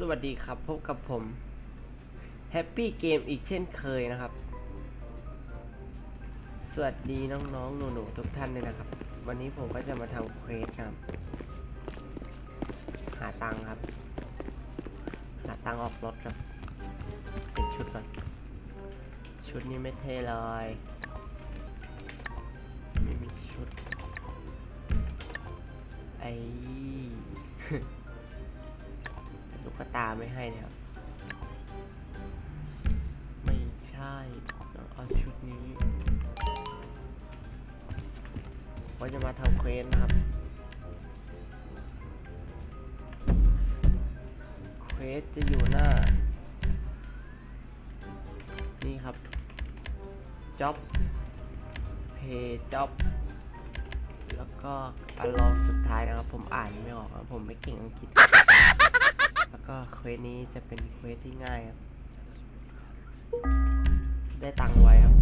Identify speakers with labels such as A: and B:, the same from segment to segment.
A: สวัสดีครับ พบกับผม Happy Game อีกเช่นเคยนะครับ สวัสดีน้องๆหนูๆทุกท่านเลยนะครับ วันนี้ผมก็จะมาทำเควสครับ หาตังครับ หาตังออกรถครับเป็นชุดก่อน ชุดนี้ไม่เท่เลยไม่มีชุดไอ้ ลูกกตาไม่ให้เลยครับ ไม่ใช่เอาชุดนี้ว่าจะมาทำเควสนะครับ เควสจะอยู่หน้า นี่ครับ job pay job แล้วก็อันรองสุดท้ายนะครับ ผมอ่านไม่ออกครับผมไม่เก่งอังกฤษ ก็เควสนี้จะเป็นเควสที่ง่ายครับ ได้ตังค์ไว้ครับ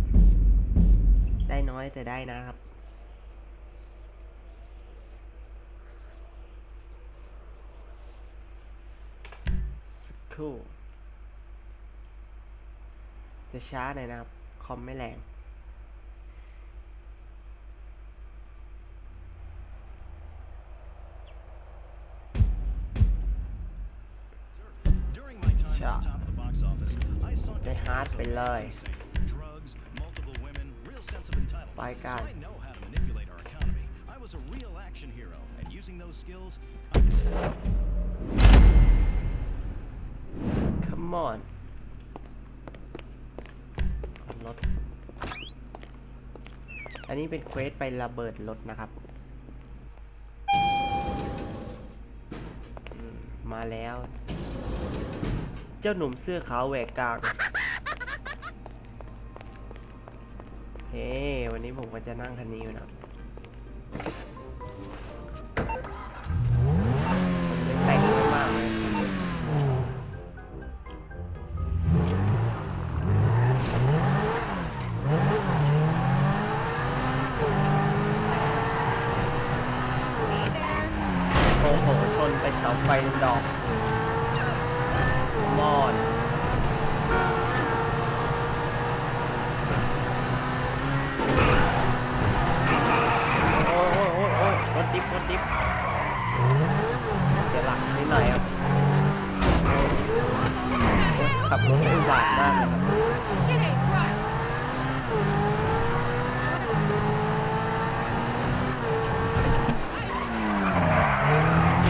A: ได้น้อยแต่ได้นะครับ สกูจะช้าหน่อยนะครับ คอมไม่แรง
B: I know how to manipulate our economy. I was a real action hero, and using those skills, I
A: come on รถ อันนี้เป็นเควสไประเบิดรถนะครับอืมมาแล้ว เจ้าหนุ่มเสื้อขาวแหวกกลาง เฮ้ วันนี้ผมก็จะนั่งคันนี้อยู่นะแต่งไว้มากเลยโอ้โหชนไปเสาไฟดอก บรถไม่หวานมากเลยครับ
C: Shit ain't right.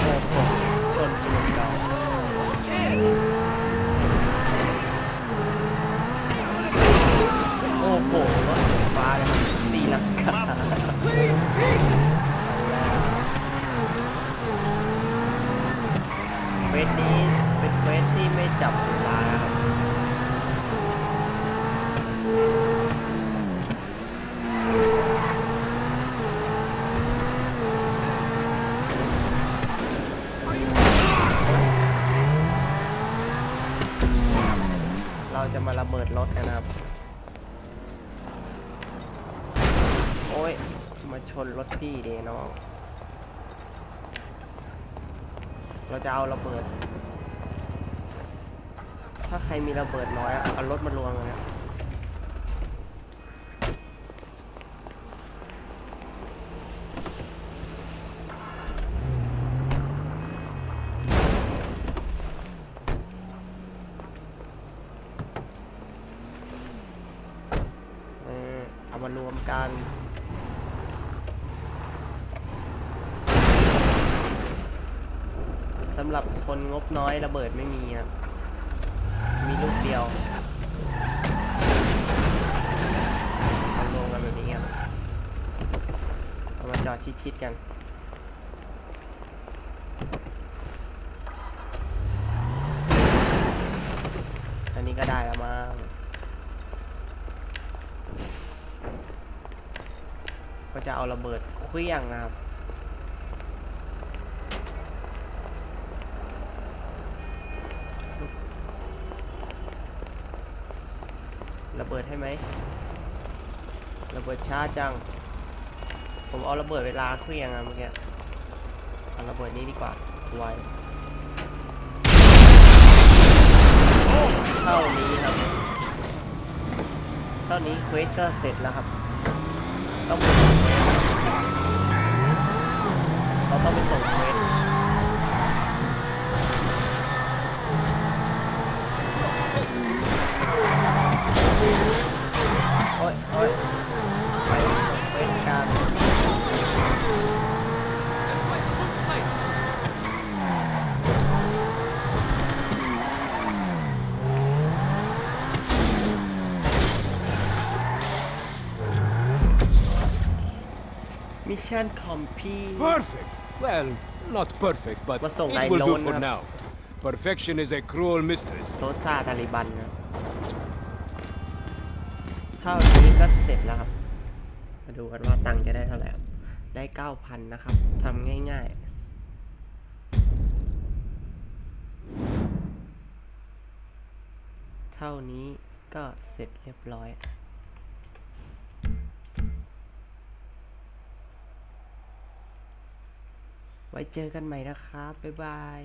A: โอ้โหชนไปดอกโอ้โห รถไฟฟ้าเลยครับตีลังกา เควสนี้เป็นเควสที่ไม่จับเวลาครับเรา จะมาระเบิดรถกันนะครับ โอ้ย มาชนรถพี่เดน้อง เราจะเอาระเบิด ถ้าใครมีระเบิดน้อยอะเอารถมารวมกันนะเออ เอารสำหรับคนงบน้อยระเบิดไม่มีครับ มีลูกเดียวเอาลงกันแบบนี้ครับเอามาจอดชิดๆกันอันนี้ก็ได้แล้วมั้ง จะเอาระเบิดเครื่องนะครับระเบิดให้ไหมระเบิดช้าจัง ผมเอาระเบิดเวลาเครื่องอะเมื่อกี้เอาระเบิดนี้ดีกว่าไวเท่านี้ครับ เท่านี้เควสก็เสร็จแล้วครับต้อง เควสเราต้องไปส่งเวสโอ้ยโอ้ยไปส่งเวสกันมิชชั่นคอมพี
C: Perfect! Well, not perfect, but
A: What's so
C: it
A: I
C: will do
A: known
C: for
A: have-
C: now. Perfection is a cruel mistress.
A: โรซาตาลิบันนะเท่านี้ก็เสร็จแล้วครับ มาดูกันว่าตังค์จะได้เท่าไหร่ครับ ได้ 9,000 นะครับทำง่ายๆเท่านี้ก็เสร็จเรียบร้อย ไว้เจอกันใหม่นะครับ บ๊ายบาย